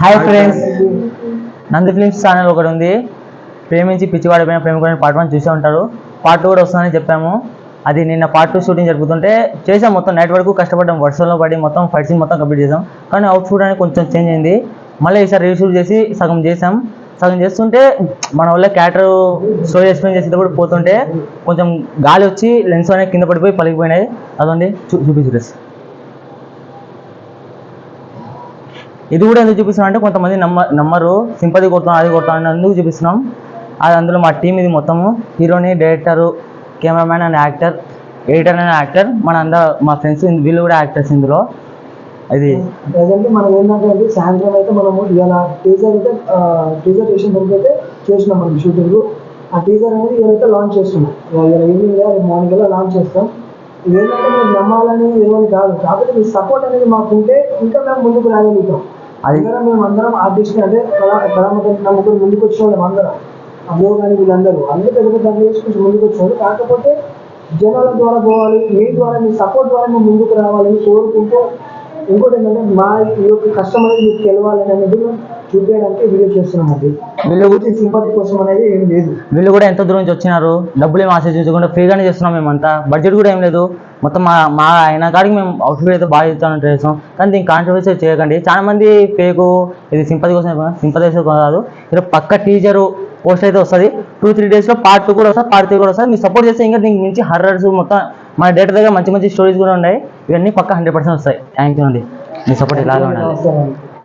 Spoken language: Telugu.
Hi friends Nandi films channel ఒకటి ఉంది. ప్రేమించి పిచ్చివాడిపోయిన ప్రేమికుడిని పార్ట్ వన్ చూసే ఉంటారు. పార్ట్ టూ కూడా వస్తుందని చెప్పాము. అది నిన్న పార్ట్ టూ షూటింగ్ జరుగుతుంటే చేసాం. మొత్తం నైట్ వరకు కష్టపడ్డాం. వర్షంలో పడి మొత్తం ఫైట్ సీన్ మొత్తం కంప్లీట్ చేసాం. కానీ అవుట్ షూట్ అనేది కొంచెం చేంజ్ అయింది. మళ్ళీ ఈసారి రీషూట్ చేసి సగం చేసాం. సగం చేస్తుంటే మన వల్ల క్యారెక్టర్ స్టోరీ ఎక్స్ప్లెయిన్ చేసేటప్పుడు పోతుంటే కొంచెం గాలి వచ్చి లెన్స్ అనేది కింద పడిపోయి పలిగిపోయినాయి. అదండి. చూ చూపించు ఇది కూడా ఎందుకు చూపిస్తున్నాం అంటే కొంతమంది నమ్మ నమ్మరు. సింపతి కొడుతున్నాం అది కొడుతున్నాం అని ఎందుకు చూపిస్తున్నాం? అది అందులో మా టీం ఇది మొత్తము. హీరోని director cameraman and actor editor and actor మన అంద మా ఫ్రెండ్స్ వీళ్ళు కూడా యాక్టర్స్ ఇందులో. అది ప్రజెంట్ మనం ఏంటంటే అంటే సాయంత్రం అయితే మనము ఇలా టీజర్ అయితే టీజర్ చేసిన తర్వాత అయితే చేసినాం మనం షూటింగ్. ఆ టీజర్ అనేది ఇదైతే లాంచ్ చేస్తున్నాం. ఇలా ఈవినింగ్ రేపు మార్నింగ్లో లాంచ్ చేస్తాం. ఇదేంటంటే మేము నమ్మాలని ఏమని కాదు. కాకపోతే మీ సపోర్ట్ అనేది మాకు ఉంటే ఇంకా మేము ముందుకు రాగలుగుతాం. అది- మేము అందరం ఆర్టిస్ట్ అంటే కళా నమ్ముకుని ముందుకు వచ్చిన వాళ్ళం అందరం. అమ్మో కానీ వీళ్ళందరూ. అందరూ పెద్ద పెద్ద చేసి ముందుకు వచ్చేవాళ్ళు కాకపోతే జనాల ద్వారా పోవాలి మీ ద్వారా మీ సపోర్ట్ ద్వారా మేము ముందుకు రావాలని కోరుకుంటూ ఇంకోటి ఏంటంటే మా ఈ యొక్క కష్టం అనేది మీకు తెలవాలని అనేది చూపించడానికి వీడియో చేస్తున్నాం అది వీళ్ళు వీళ్ళు సింపతి కోసం అనేది ఏం లేదు. వీళ్ళు కూడా ఎంతో దూరం నుంచి వచ్చినారు? డబ్బులు ఏం ఆశించకుండా ఫ్రీగానే చేస్తున్నాం మేమంతా. బడ్జెట్ కూడా ఏం లేదు. మొత్తం మా మా అయిన కాడికి మేము అవుట్ఫిట్ అయితే బాగా ఇస్తామని ట్రై చేస్తాం కానీ దీనికి కాంట్రవర్సీ చేయకండి. చాలా మంది ఫేకు ఇది సింపతి కోసం సింపతి కోసం కాదు. ఇక్కడ పక్క టీచరు పోస్ట్ అయితే వస్తుంది. టూ త్రీ డేస్లో పార్ట్ టూ కూడా వస్తుంది పార్ట్ త్రీ కూడా వస్తుంది. మీరు సపోర్ట్ చేస్తే ఇంకా దీనికి మించి హర్రర్స్ మొత్తం మన డేటా దగ్గర మంచి మంచి స్టోరీస్ కూడా ఉన్నాయి. ఇవన్నీ పక్క హండ్రెడ్ పర్సెంట్ వస్తాయి. థ్యాంక్ యూ అండి. మీ సపోర్ట్ ఇలాగే ఉండాలి.